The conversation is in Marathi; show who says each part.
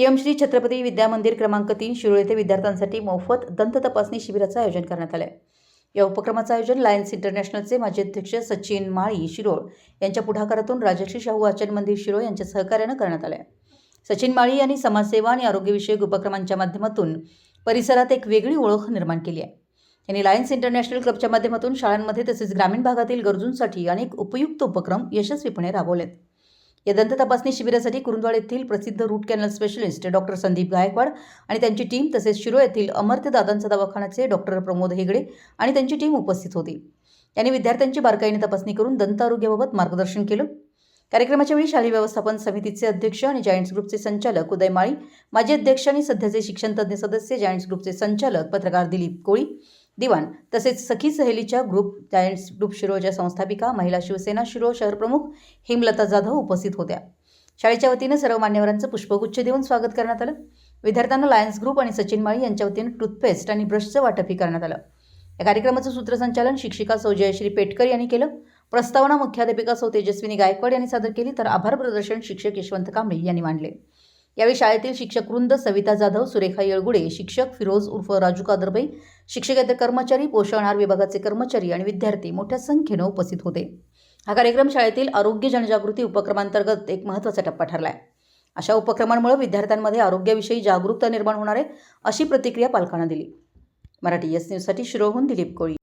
Speaker 1: पीएम श्री छत्रपती विद्या मंदिर क्रमांक तीन शिरोळ येथे विद्यार्थ्यांसाठी मोफत दंत तपासणी शिबिराचं आयोजन करण्यात आलं आहे या उपक्रमाचं आयोजन लायन्स इंटरनॅशनलचे माजी अध्यक्ष सचिन माळी शिरोळ यांच्या पुढाकारातून राजश्री शाहू वाचन मंदिर शिरोळ यांच्या सहकार्यानं करण्यात आलं आहे सचिन माळी यांनी समाजसेवा आणि आरोग्यविषयक उपक्रमांच्या माध्यमातून परिसरात एक वेगळी ओळख निर्माण केली आहे. यांनी लायन्स इंटरनॅशनल क्लबच्या माध्यमातून शाळांमध्ये तसेच ग्रामीण भागातील गरजूंसाठी अनेक उपयुक्त उपक्रम यशस्वीपणे राबवलेत. या दंत तपासणी शिबिरासाठी कुरुंदवाड येथील प्रसिद्ध root canal specialist doctor Sandeep Gaikwad आणि त्यांची टीम तसेच शिरो येथील अमर्त्य दादांचा दवाखान्याचे डॉक्टर प्रमोद हेगडे आणि त्यांची टीम उपस्थित होती. त्यांनी विद्यार्थ्यांची बारकाईने तपासणी करून दंत आरोग्याबाबत मार्गदर्शन केलं. कार्यक्रमाच्या वेळी शालेय व्यवस्थापन समितीचे अध्यक्ष आणि जायंट्स ग्रुपचे संचालक उदय माळी माजी अध्यक्ष आणि सध्याचे शिक्षणतज्ज्ञ सदस्य जायंट्स ग्रुपचे संचालक पत्रकार दिलीप कोळी दिवाण. तसेच सखी सहेलीच्या ग्रुप जायंट्स ग्रुप शिरोच्या संस्थापिका महिला शिवसेना शिरो शहरप्रमुख हेमलता जाधव उपस्थित होत्या. शाळेच्या वतीनं सर्व मान्यवरांचं पुष्पगुच्छ देऊन स्वागत करण्यात आलं. विद्यार्थ्यांना लायन्स ग्रुप आणि सचिन माळी यांच्या वतीनं टूथपेस्ट आणि ब्रशचं वाटपही करण्यात आलं. या कार्यक्रमाचं सूत्रसंचालन शिक्षिका सौजयश्री पेटकर यांनी केलं. प्रस्तावना मुख्याध्यापिका सौ तेजस्विनी गायकवाड यांनी सादर केली. तर आभार प्रदर्शन शिक्षक यशवंत कांबळे यांनी मांडले. यावेळी शाळेतील शिक्षक वृंद सविता जाधव सुरेखा येळगुडे शिक्षक फिरोज उर्फ राजू कादरबाई शिक्षकेतर कर्मचारी पोषण आहार विभागाचे कर्मचारी आणि विद्यार्थी मोठ्या संख्येनं उपस्थित होते. हा कार्यक्रम शाळेतील आरोग्य जनजागृती उपक्रमांतर्गत एक महत्त्वाचा टप्पा ठरला आहे अशा उपक्रमांमुळे विद्यार्थ्यांमध्ये आरोग्याविषयी जागरूकता निर्माण होणार आहे अशी प्रतिक्रिया पालकांना दिली. मराठी एस न्यूजसाठी शिरोहून दिलीप कोळी.